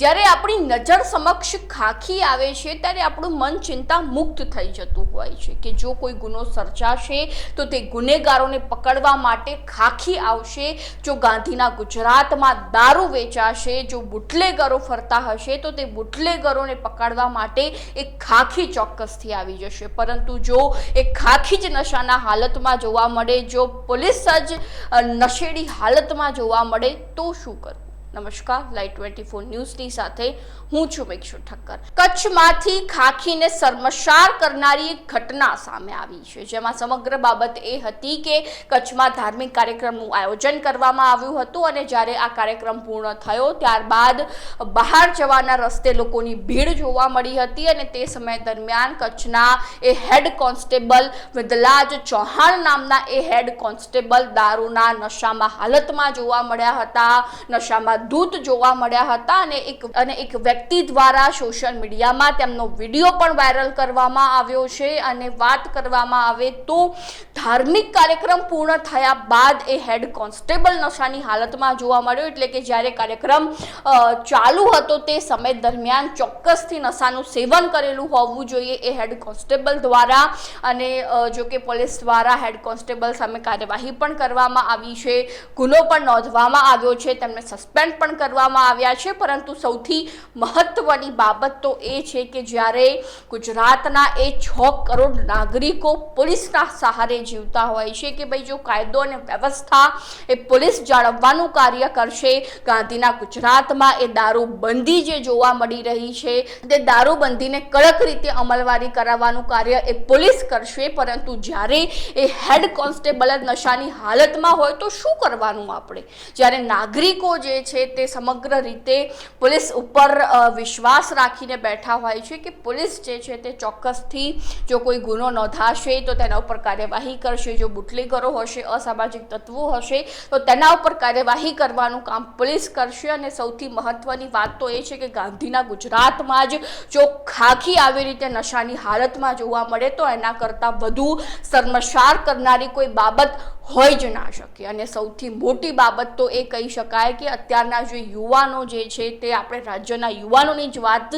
જ્યારે આપણી નજર સમક્ષ ખાખી આવે છે, ત્યારે આપણું મન ચિંતા મુક્ત થઈ જતું હોય છે કે જો કોઈ ગુનો સર્જાશે, તો તે ગુનેગારોને પકડવા માટે ખાખી આવશે, જો ગાંધીના ગુજરાતમાં દારૂ વેચાશે, જો બુટલેગરો ફરતા હશે, તો તે બુટલેગરોને પકડવા માટે એક ખાખી ચોક્કસથી આવી જશે. પરંતુ જો એ ખાખી જ નશાના હાલતમાં જોવા મળે, જો પોલીસ જ નશેડી હાલતમાં જોવા મળે, તો શું કરવું? નમસ્કાર લાઈટ ટ્વેન્ટી ફોર ન્યૂઝની સાથે હું છું મિક્ષુ ઠક્કર. કચ્છમાંથી ખાખીને શર્મસાર કરનારી એક ઘટના સામે આવી છે, જેમાં સમગ્ર બાબત એ હતી કે કચ્છમાં ધાર્મિક કાર્યક્રમનું આયોજન કરવામાં આવ્યું હતું અને જ્યારે આ કાર્યક્રમ પૂર્ણ થયો, ત્યારબાદ બહાર જવાના રસ્તે લોકોની ભીડ જોવા મળી હતી અને તે સમય દરમિયાન કચ્છના એ હેડ કોન્સ્ટેબલ વિદલાજ ચૌહાણ નામના એ હેડ કોન્સ્ટેબલ દારૂના નશામાં હાલતમાં જોવા મળ્યા હતા. નશામાં દૂત જોવા મળ્યા હતા અને એક અને એક વ્યક્તિ દ્વારા સોશિયલ મીડિયામાં તેમનો વીડિયો પણ વાયરલ કરવામાં આવ્યો છે અને વાત કરવામાં આવે તો ધાર્મિક કાર્યક્રમ પૂર્ણ થયા બાદ એ હેડ કોન્સ્ટેબલ નશાની હાલતમાં જોવા મળ્યો, એટલે કે જ્યારે કાર્યક્રમ ચાલુ હતો તે સમય દરમિયાન ચોક્કસથી નશાનું સેવન કરેલું હોવું જોઈએ એ હેડ કોન્સ્ટેબલ દ્વારા અને જો કે પોલીસ દ્વારા હેડ કોન્સ્ટેબલ સામે કાર્યવાહી પણ કરવામાં આવી છે. ગુનો પણ નોંધવામાં આવ્યો છે. તેમને સસ્પેન્ડ પણ કરવામાં આવ્યા છે, પરંતુ સૌથી મહત્વની બાબત તો એ છે કે જ્યારે ગુજરાતના એ છ કરોડ નાગરિકો પોલીસના સહારે જીવતા હોય છે કે ભાઈ જો કાયદો અને વ્યવસ્થા એ પોલીસ જાળવવાનું કાર્ય કરશે, ગાંધીના ગુજરાતમાં એ દારૂબંધી જે જોવા મળી રહી છે, તે દારૂબંધીને કડક રીતે અમલવારી કરાવવાનું કાર્ય એ પોલીસ કરશે, પરંતુ જ્યારે એ હેડ કોન્સ્ટેબલ નશાની હાલતમાં હોય તો શું કરવાનું આપણે? જ્યારે નાગરિકો જે છે તે સમગ્ર રીતે પોલીસ ઉપર વિશ્વાસ રાખીને બેઠા હોય છે કે પોલીસ જે છે તે ચોક્કસથી જો કોઈ ગુનો નોંધાશે તો તેના ઉપર કાર્યવાહી કરશે. જો બુટલીગરો હશે, અસામાજિક તત્વો હશે, તો તેના ઉપર કાર્યવાહી કરવાનું કામ પોલીસ કરશે. અને સૌથી મહત્વની વાત તો એ છે કે ગાંધીના ગુજરાતમાં જ જો ખાખી આવી રીતે નશાની હાલતમાં જોવા મળે તો એના કરતાં વધુ શર્મસાર કરનારી કોઈ બાબત હોય જ ના શકે. અને સૌથી મોટી બાબત તો એ કહી શકાય કે અત્યારના જે યુવાનો જે છે તે આપણે રાજ્યના યુવાનોની જ વાત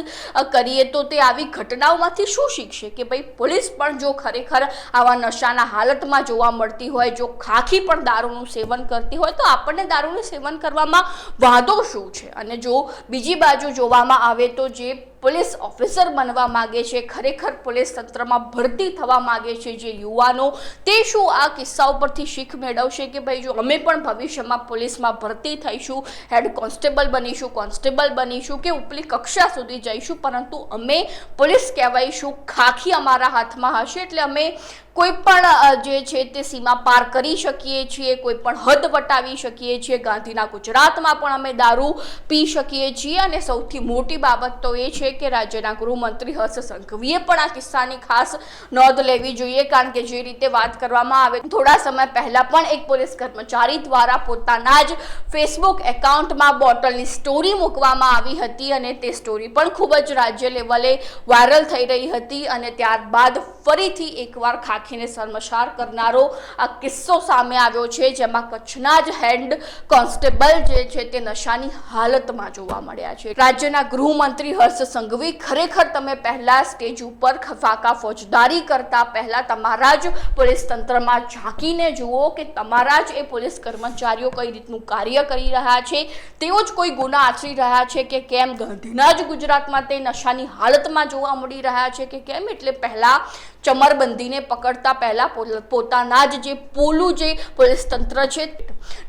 કરીએ તો તે આવી ઘટનાઓમાંથી શું શીખશે? કે ભાઈ, પોલીસ પણ જો ખરેખર આવા નશાના હાલતમાં જોવા મળતી હોય, જો ખાખી પણ દારૂનું સેવન કરતી હોય, તો આપણને દારૂનું સેવન કરવામાં વાંધો શું છે? અને જો બીજી બાજુ જોવામાં આવે તો જે પોલીસ ઓફિસર બનવા માગે છે. ખરેખર પોલીસ તંત્રમાં ભરતી થવા માગે છે જે યુવાનો તે શું આ કિસ્સાઓ પરથી શીખ મેળવશે કે ભાઈ જો અમે પણ ભવિષ્યમાં પોલીસમાં ભરતી થઈશું, હેડ કોન્સ્ટેબલ બનીશું કોન્સ્ટેબલ બનીશું કે ઉપલી કક્ષા સુધી જઈશું, પરંતુ અમે પોલીસ કહેવાઈશું ખાખી અમારા હાથમાં હશે એટલે અમે કોઈ પણ જે છે તે સીમા પાર કરી શકીએ છીએ, કોઈ પણ હદ વટાવી શકીએ છીએ. ગાંધીના ગુજરાતમાં પણ અમે દારૂ પી શકીએ છીએ અને સૌથી મોટી બાબત તો એ છે કે રાજ્યના ગૃહમંત્રી હર્ષ સંઘવીએ પણ આ કિસ્સાની ખાસ નોંધ લેવી જોઈએ, કારણ કે જે રીતે વાત કરવામાં આવે, થોડા સમય પહેલા પણ એક પોલીસ કર્મચારી દ્વારા પોતાના જ ફેસબુક એકાઉન્ટમાં બોટલની સ્ટોરી મૂકવામાં આવી હતી અને તે સ્ટોરી પણ ખૂબ જ રાજ્ય લેવલે વાયરલ થઈ રહી હતી અને ત્યારબાદ ફરીથી એકવાર ખાખીને શર્મસાર કરનારો આ કિસ્સો સામે આવ્યો છે, જેમાં કચ્છના જ હેડ કોન્સ્ટેબલ જે છે તે નશાની હાલતમાં જોવા મળ્યા છે. રાજ્યના ગૃહમંત્રી હર્ષ સંઘવી ખરેખર તમે પહેલા સ્ટેજ ઉપર ફાકા ફોજદારી કરતા પહેલા તમારા જ પોલીસ તંત્રમાં ઝાંકીને જુઓ કે તમારા જ એ પોલીસ કર્મચારીઓ કઈ રીતનું કાર્ય કરી રહ્યા છે. તેઓ જ કોઈ ગુના આચરી રહ્યા છે કે કેમ ગાંધીના જ ગુજરાતમાં તે નશાની હાલતમાં જોવા મળી રહ્યા છે કે કેમ? એટલે પહેલા ચમરબંધીને પકડતા પહેલાં પોતાના જ જે પોલું જે પોલીસ તંત્ર છે,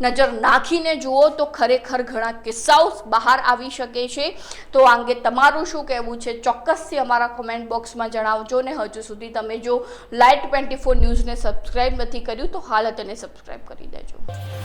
નજર નાખીને જુઓ તો ખરેખર ઘણા કિસ્સાઓ બહાર આવી શકે છે. તો આ અંગે તમારું શું કહેવું છે? ચોક્કસથી અમારા કોમેન્ટ બોક્સમાં જણાવજો ને હજુ સુધી તમે જો લાઈટ ટ્વેન્ટી ફોર ન્યૂઝને સબસ્ક્રાઈબ નથી કર્યું તો હાલ તેને સબસ્ક્રાઈબ કરી દેજો.